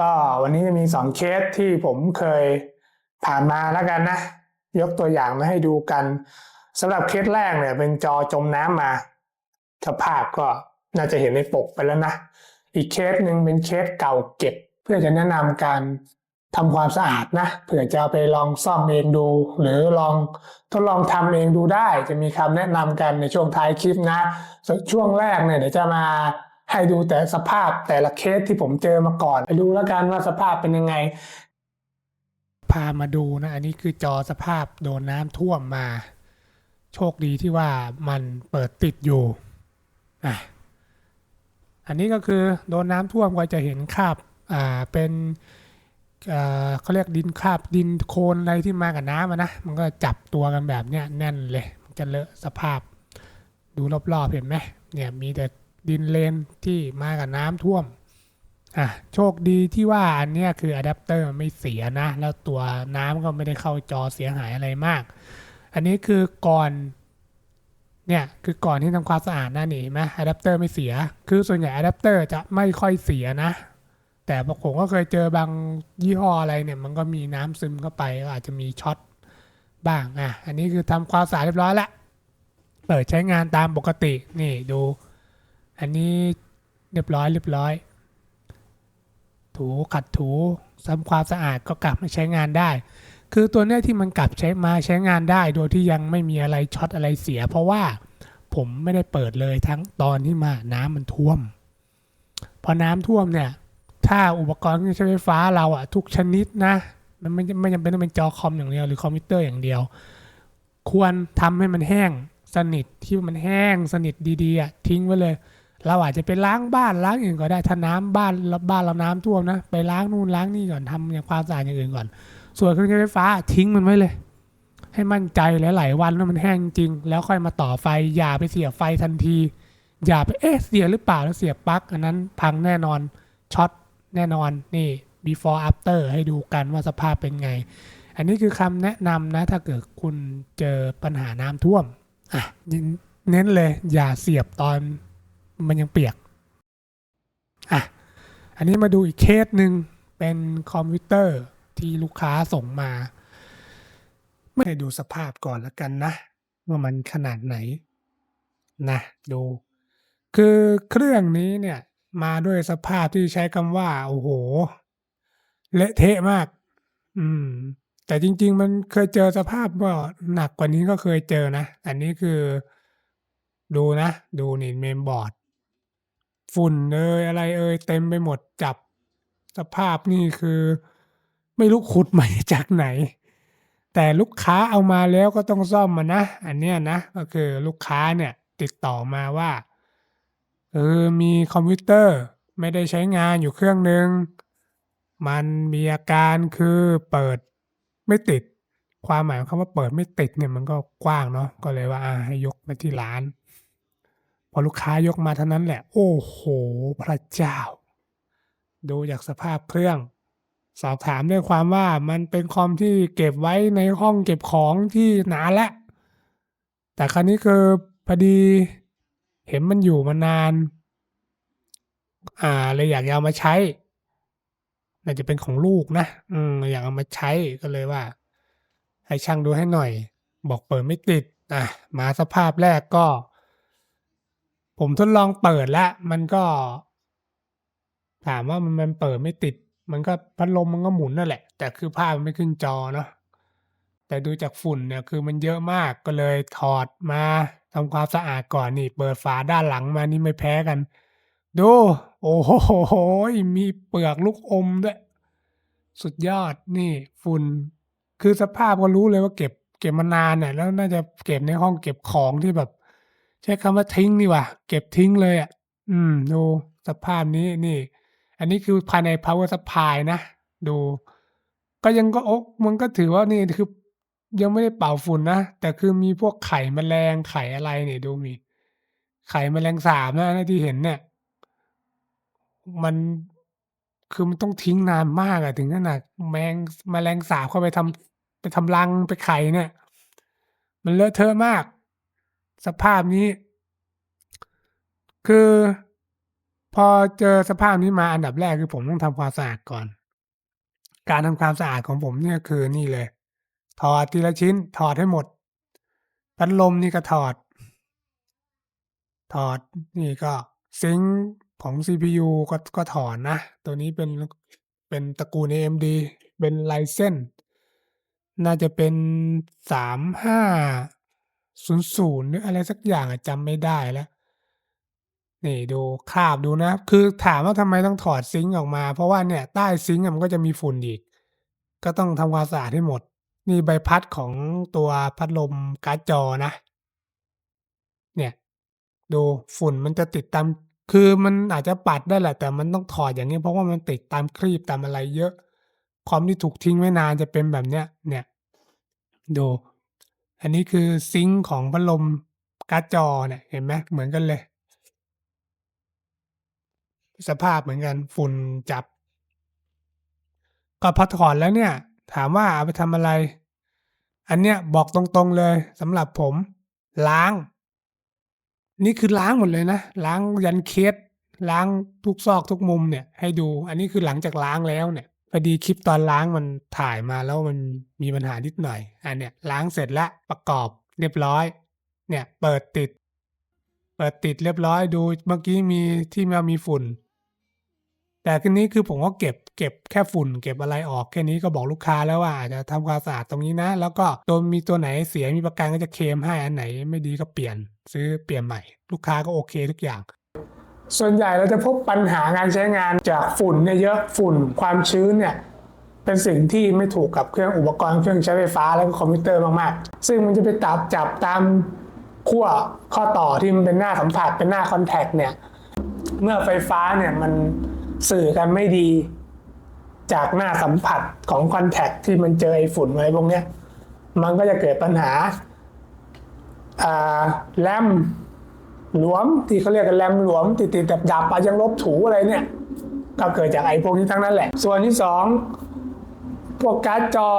ก็วันนี้จะมีสองเคสที่ผมเคยผ่านมาแล้วกันนะ ยกตัวอย่างมาให้ดูกันสำหรับเคสแรกเนี่ย เป็นจอจมน้ำมาสภาพก็น่าจะเห็นในปกไปแล้วนะ อีกเคสหนึ่งเป็นเคสเก่าเก็บ เพื่อจะแนะนำการทำความสะอาดนะเผื่อจะเอาไปลองซ่อมเองดู หรือลองทดลองทำเองดูได้ จะมีคำแนะนำกันในช่วงท้ายคลิปนะส่วนช่วงแรกเนี่ยเดี๋ยวจะมา ให้ดูแต่สภาพแต่ละเคสที่ผมเจอมาก่อน ไปดูแล้วกันว่าสภาพเป็นยังไง พามาดูนะ อันนี้คือจอสภาพโดนน้ำท่วมมา โชคดีที่ว่ามันเปิดติดอยู่อะอันนี้ก็คือโดนน้ำท่วมก็จะเห็นคราบอ่าเป็นเขาเรียกดินคราบดินโคลนอะไรที่มากับน้ำนะมันก็จับตัวกันแบบเนี้ยแน่นเลย มันจะเลอะสภาพดูรอบๆเห็นไหมเนี่ยมีแต่ ดินเลนที่มากับน้ำท่วมอะโชคดีที่ว่าอันนี้คืออะแดปเตอร์มันไม่เสียนะ แล้วตัวน้ำก็ไม่ได้เข้าจอเสียหายอะไรมาก อันนี้คือก่อนเนี่ยคือก่อนที่ทำความสะอาดนะนี่เห็นไหมอะแดปเตอร์ไม่เสีย คือส่วนใหญ่อะแดปเตอร์จะไม่ค่อยเสียนะ แต่ผมก็เคยเจอบางยี่ห้ออะไรเนี่ย มันก็มีน้ำซึมเข้าไปก็อาจจะมีช็อตบ้างอะอันนี้คือทำความสะอาดเรียบร้อยแล้วเปิดใช้งานตามปกตินี่ดู อันนี้เรียบร้อยเรียบร้อย ถูขัดถูทำความสะอาดก็กลับมาใช้งานได้ คือตัวเนี้ยที่มันกลับใช้มาใช้งานได้ โดยที่ยังไม่มีอะไรช็อตอะไรเสีย เพราะว่าผมไม่ได้เปิดเลยทั้งตอนที่มาน้ำมันท่วม พอน้ำท่วมเนี่ย ถ้าอุปกรณ์ใช้ไฟฟ้าเราอะทุกชนิดนะมันไม่ไม่จำเป็นต้องเป็นจอคอมอย่างเดียวหรือคอมพิวเตอร์อย่างเดียว ควรทำให้มันแห้งสนิทที่มันแห้งสนิทดีๆอะทิ้งไว้เลย เราอาจจะไปล้างบ้านล้างอื่นก็ได้ถ้าน้ำบ้านบ้านเราน้ำท่วมนะไปล้างนู่นล้างนี่ก่อนทำอย่างความสะอาดอย่างอื่นก่อน ส่วนเครื่องใช้ไฟฟ้าทิ้งมันไว้เลย ให้มั่นใจหลายๆวันว่ามันแห้งจริง แล้วค่อยมาต่อไฟอย่าไปเสียบไฟทันที อย่าไปเอ๊ะเสียหรือเปล่าแล้วเสียบปลั๊กอันนั้นพังแน่นอนช็อตแน่นอนนี่ before after ให้ดูกันว่าสภาพเป็นไง อันนี้คือคำแนะนำนะ ถ้าเกิดคุณเจอปัญหาน้ำท่วมอะเน้นเลยอย่าเสียบตอน มันยังเปียกอะอันนี้มาดูอีกเคสหนึ่งเป็นคอมพิวเตอร์ที่ลูกค้าส่งมา ไม่ได้ดูสภาพก่อนแล้วกันนะ ว่ามันขนาดไหนนะดู คือเครื่องนี้เนี่ยมาด้วยสภาพที่ใช้คำว่า โอ้โห เละเทะมาก อืม แต่จริง ๆ มันเคยเจอสภาพว่าหนักกว่านี้ก็เคยเจอนะ อันนี้คือดูนะ ดูนี่เมมบอร์ด ฝุ่นเอยอะไรเอยเต็มไปหมดจับ สภาพนี่คือ ไม่รู้ขุดใหม่จากไหน แต่ลูกค้าเอามาแล้วก็ต้องซ่อมมันนะ อันเนี้ยนะ ก็คือลูกค้าเนี่ยติดต่อมาว่าเออมีคอมพิวเตอร์ไม่ได้ใช้งานอยู่เครื่องหนึ่งมันมีอาการคือเปิดไม่ติด ความหมายของคำว่าเปิดไม่ติดเนี่ยมันก็กว้างเนาะก็เลยว่าให้ยกมาที่ร้าน พอลูกค้ายกมาเท่านั้นแหละ โอ้โห พระเจ้า ดูจากสภาพเครื่อง สอบถามด้วยความว่ามันเป็นคอมที่เก็บไว้ในห้องเก็บของที่นานแล้วแต่ครั้นี้คือพอดีเห็นมันอยู่มานาน อ่าเลยอยากเอามาใช้ น่าจะเป็นของลูกนะ อืมอยากเอามาใช้ก็เลยว่า ให้ช่างดูให้หน่อย บอกเปิดไม่ติด อะ มาสภาพแรกก็ ผมทดลองเปิดแล้ว มันก็ ถามว่ามันมันเปิดไม่ติด มันก็พัดลมมันก็หมุนนั่นแหละ แต่คือภาพมันไม่ขึ้นจอเนาะแต่ดูจากฝุ่นเนี่ยคือมันเยอะมากก็เลยถอดมาทำความสะอาดก่อนนี่ เปิดฝาด้านหลังมานี่ไม่แพ้กัน ดู โอ้โหมีเปลือกลูกอมด้วย สุดยอดนี่ฝุ่นคือสภาพก็รู้เลยว่าเก็บเก็บมานานเนี่ยแล้วน่าจะเก็บในห้องเก็บของที่แบบ ใช้คำว่าทิ้งดีกว่าเก็บทิ้งเลยอะ่ะ อืม ดูสภาพนี้นี่ อันนี้คือภายใน power supply นะ ดู ก็ยังก็อกมันก็ถือว่านี่คือ ยังไม่ได้เป่าฝุ่นนะ แต่คือมีพวกไข่แมลงไข่อะไรเนี่ยดูมี ไข่แมลงสาบนะที่เห็นเนี่ย มันคือมันต้องทิ้งนานมากอะถึงขนาดแมงแมลงสาบเข้าไปทำไปทำรังไปไข่เนี่ย มันเลอะเทอะมาก สภาพนี้ คือพอเจอสภาพนี้มาอันดับแรกคือผมต้องทำความสะอาดก่อน การทำความสะอาดของผมเนี่ยคือนี่เลย ถอดทีละชิ้น ถอดให้หมดพัดลมนี่ก็ถอด ถอดนี่ก็ซิงของ CPU ก็ก็ถอดนะ ตัวนี้เป็นเป็นตระกูล AMD เป็นไลเซนน่าจะเป็นสามห้า ศูนย์ศูนย์หรืออะไรสักอย่างอะจำไม่ได้แล้ว นี่ดูคราบดูนะ คือถามว่าทำไมต้องถอดซิงค์ออกมา เพราะว่าเนี่ยใต้ซิงค์มันก็จะมีฝุ่นอีก ก็ต้องทำความสะอาดให้หมด นี่ใบพัดของตัวพัดลมการ์ดจอนะ เนี่ย ดูฝุ่นมันจะติดตาม คือมันอาจจะปัดได้แหละ แต่มันต้องถอดอย่างนี้ เพราะว่ามันติดตามครีบตามอะไรเยอะคอมที่ถูกทิ้งไว้นานจะเป็นแบบเนี้ย เนี่ย ดู อันนี้คือซิงค์ของพัดลมการ์ดจอเนี่ยเห็นไหมเหมือนกันเลย สภาพเหมือนกันฝุ่นจับ ก็พอถอดแล้วเนี่ย ถามว่าเอาไปทำอะไร อันเนี้ยบอกตรงๆเลยสำหรับผม ล้าง นี่คือล้างหมดเลยนะ ล้างยันเคสล้างทุกซอกทุกมุมเนี่ย ให้ดู อันนี้คือหลังจากล้างแล้วเนี่ย พอดีคลิปตอนล้างมันถ่ายมาแล้วมันมีปัญหานิดหน่อย อันเนี้ยล้างเสร็จแล้วประกอบเรียบร้อย เนี่ยเปิดติด เปิดติดเรียบร้อยดูเมื่อกี้มีที่มันมีฝุ่น แต่ทีนี้คือผมก็เก็บเก็บแค่ฝุ่น เก็บอะไรออกแค่นี้ก็บอกลูกค้าแล้วว่าอาจจะทำความสะอาดตรงนี้นะ แล้วก็ตัวมีตัวไหนเสียมีประกันก็จะเคลมให้อันไหน ไม่ดีก็เปลี่ยน ซื้อเปลี่ยนใหม่ ลูกค้าก็โอเคทุกอย่าง ส่วนใหญ่เราจะพบปัญหางานใช้งานจากฝุ่นเนี่ยเยอะฝุ่นความชื้นเนี่ยเป็นสิ่งที่ไม่ถูกกับเครื่องอุปกรณ์เครื่องใช้ไฟฟ้าแล้วก็คอมพิวเตอร์มากๆ ซึ่งมันจะไปตับจับตามขั้วข้อต่อที่มันเป็นหน้าสัมผัสเป็นหน้าคอนแทคเนี่ยเมื่อไฟฟ้าเนี่ยมันสื่อกันไม่ดีจากหน้าสัมผัสของคอนแทคที่มันเจอไอ้ฝุ่นอะไรพวกเนี้ยมันก็จะเกิดปัญหาอ่าแรม หลวมที่เขาเรียกกันแรมหลวมติดติดดับดับๆไปยังลบถูอะไรเนี่ย ก็เกิดจากไอ้พวกนี้ทั้งนั้นแหละ ส่วนที่สองพวกการ์ดจอ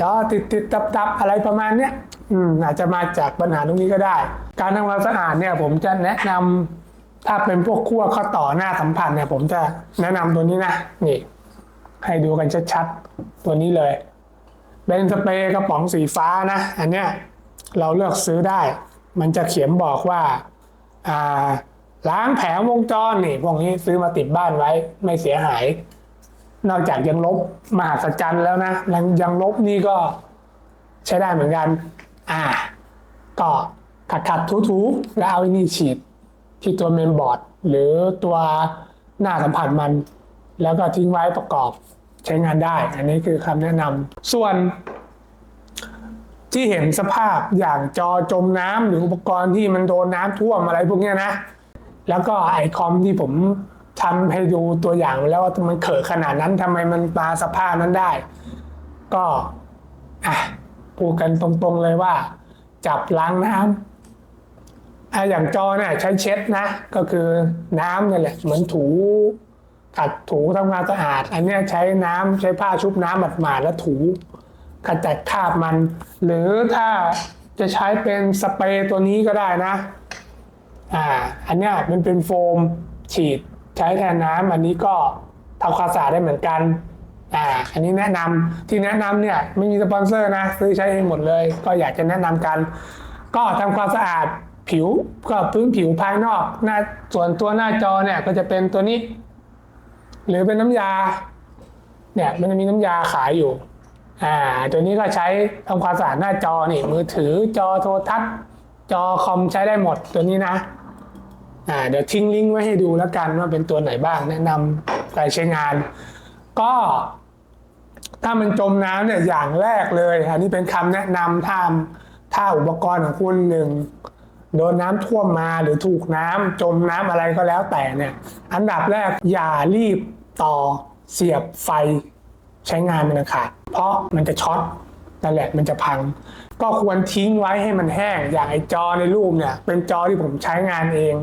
จอติดติดดับดับอะไรประมาณเนี้ยอืมอาจจะมาจากปัญหาตรงนี้ก็ได้ การทำความสะอาดเนี่ยผมจะแนะนำถ้าเป็นพวกขั้วข้อต่อหน้าสัมผัสเนี่ย ผมจะแนะนำตัวนี้นะนี่ให้ดูกันชัดๆตัวนี้เลยเป็นสเปรย์กระป๋องสีฟ้านะ อันเนี้ยเราเลือกซื้อได้ มันจะเขียนบอกว่า ล้างแผงวงจรนี่ พวกนี้ซื้อมาติดบ้านไว้ไม่เสียหาย นอกจากยังลบมหัศจรรย์แล้วนะยังยังลบนี่ก็ใช้ได้เหมือนกัน อ่า ก็ขัดขัดถูถูๆแล้วเอาไอ้นี่ฉีดที่ตัวเมนบอร์ด หรือตัวหน้าสัมผัสมัน แล้วก็ทิ้งไว้ประกอบใช้งานได้ อันนี้คือคำแนะนำส่วน ที่เห็นสภาพอย่างจอจมน้ำหรืออุปกรณ์ที่มันโดนน้ำท่วมอะไรพวกนี้นะ แล้วก็ไอคอมที่ผมทำให้ดูตัวอย่างแล้วว่ามันเขอะขนาดนั้นทำไมมันมาสภาพนั้นได้ ก็อะพูดกันตรงๆเลยว่า จับล้างน้ำอะอย่างจอเนี่ยใช้เช็ดนะ ก็คือน้ำนี่แหละเหมือนถูขัดถูทำงานสะอาด อันนี้ใช้น้ำใช้ผ้าชุบน้ำหมาดๆแล้วถู ขจัดคราบมัน หรือถ้าจะใช้เป็นสเปรย์ตัวนี้ก็ได้นะ อ่า อันเนี้ยมันเป็นโฟมฉีดใช้แทนน้ำอันนี้ก็ทำความสะอาดได้เหมือนกัน อ่า อันนี้แนะนำที่แนะนำเนี่ยไม่มีสปอนเซอร์นะซื้อใช้เองหมดเลย ก็อยากจะแนะนำกัน ก็ทำความสะอาดผิวก็พื้นผิวภายนอกหน้าส่วนตัวหน้าจอเนี่ยก็จะเป็นตัวนี้ หรือเป็นน้ำยา เนี่ยมันจะมีน้ำยาขายอยู่ อ่าตัวนี้ก็ใช้ทำความสะอาดหน้าจอนี่มือถือจอโทรทัศน์ จอคอมใช้ได้หมดตัวนี้นะอ่าเดี๋ยวทิ้งลิงก์ไว้ให้ดูแล้วกันว่าเป็นตัวไหนบ้างแนะนำการใช้งาน ก็ถ้ามันจมน้ำเนี่ยอย่างแรกเลยอันนี้เป็นคำแนะนำถ้าถ้าอุปกรณ์ของคุณหนึ่งโดนน้ำท่วมมาหรือถูกน้ำจมน้ำอะไรก็แล้วแต่เนี่ย อันดับแรกอย่ารีบต่อเสียบไฟ ใช้งานมันขาดเพราะมันจะช็อตนั่นแหละมันจะพัง ก็ควรทิ้งไว้ให้มันแห้ง อย่างไอจอในรูปเนี่ย เป็นจอที่ผมใช้งานเอง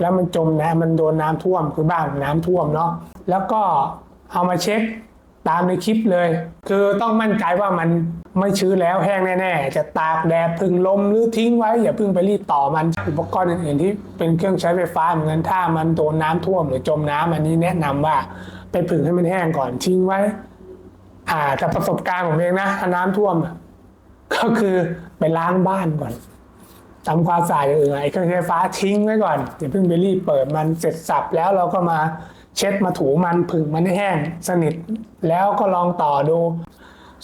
แล้วมันจมน้ำมันโดนน้ำท่วมคือบ้านน้ำท่วมเนาะแล้วก็เอามาเช็คตามในคลิปเลย คือต้องมั่นใจว่ามันไม่ชื้นแล้วแห้งแน่ๆ จะตากแดดพึ่งลมหรือทิ้งไว้ อย่าพิ่งไปรีดต่อมันอุปกรณ์อื่นๆที่เป็นเครื่องใช้ไฟฟ้าเหมือนกันถ้ามันโดนน้ำท่วมหรือจมน้ำอันนี้แนะนำว่า ไปผึ่งให้มันแห้งก่อนทิ้งไว้ อ่าแต่ประสบการณ์ผมเองนะถ้าน้ำท่วม ก็คือไปล้างบ้านก่อนทำความสะอาดอย่างอื่นไอ้เครื่องใช้ไฟฟ้าทิ้งไว้ก่อนอย่าเพิ่งไปรีบเปิดมันเสร็จสับแล้วเราก็มาเช็ดมาถูมันผึ่งมันให้แห้งสนิท แล้วก็ลองต่อดู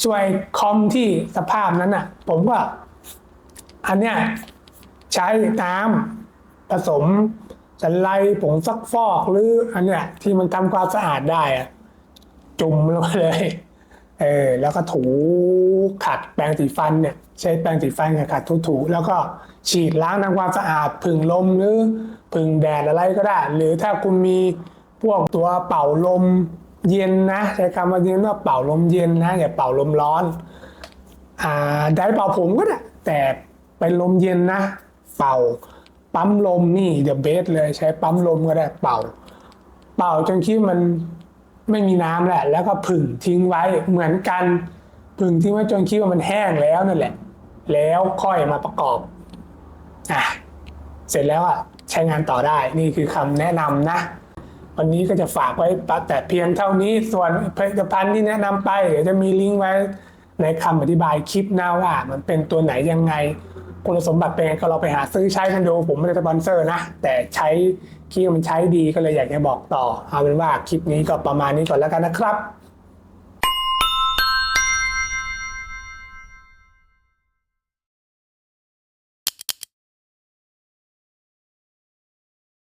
ส่วนคอมที่สภาพนั้นอะ ผมก็อันเนี้ยใช้น้ำผสม สไลด์ผงซักฟอกหรืออันเนี้ยที่มันทำความสะอาดได้อะจุ่มลงไปเลยเออแล้วก็ถูขัดแปรงสีฟันเนี่ยใช้แปรงสีฟันขัดขัดถูถูๆแล้วก็ฉีดล้างทำความสะอาดผึ่งลมหรือผึ่งแดดอะไรก็ได้ หรือถ้าคุณมีพวกตัวเป่าลมเย็นนะใช้คำว่าเย็นว่าเป่าลมเย็นนะอย่าเป่าลมร้อนอ่าได้เป่าผมก็ได้แต่เป็นลมเย็นนะ เป่า ปั๊มลมนี่เดอะเบสเลยใช้ปั๊มลมก็ได้เป่า เป่าจนคิดมันไม่มีน้ำแหละ แล้วก็ผึ่งทิ้งไว้เหมือนกันผึ่งทิ้งไว้จนคิดว่ามันแห้งแล้วนั่นแหละ แล้วค่อยมาประกอบอะเสร็จแล้วอะใช้งานต่อได้นี่คือคำแนะนำนะวันนี้ก็จะฝากไว้แต่เพียงเท่านี้ส่วนผลิตภัณฑ์ที่แนะนำไปเดี๋ยวจะมีลิงก์ไว้ในคำอธิบายคลิปหน้าว่ามันเป็นตัวไหนยังไง คุณสมบัติเป็นไงก็เราไปหาซื้อใช้กันดูผมไม่ได้สปอนเซอร์นะ แต่ใช้คิดว่ามันใช้ดีก็เลยอยากจะบอกต่อ เอาเป็นว่าคลิปนี้ก็ประมาณนี้ก่อนแล้วกันนะครับ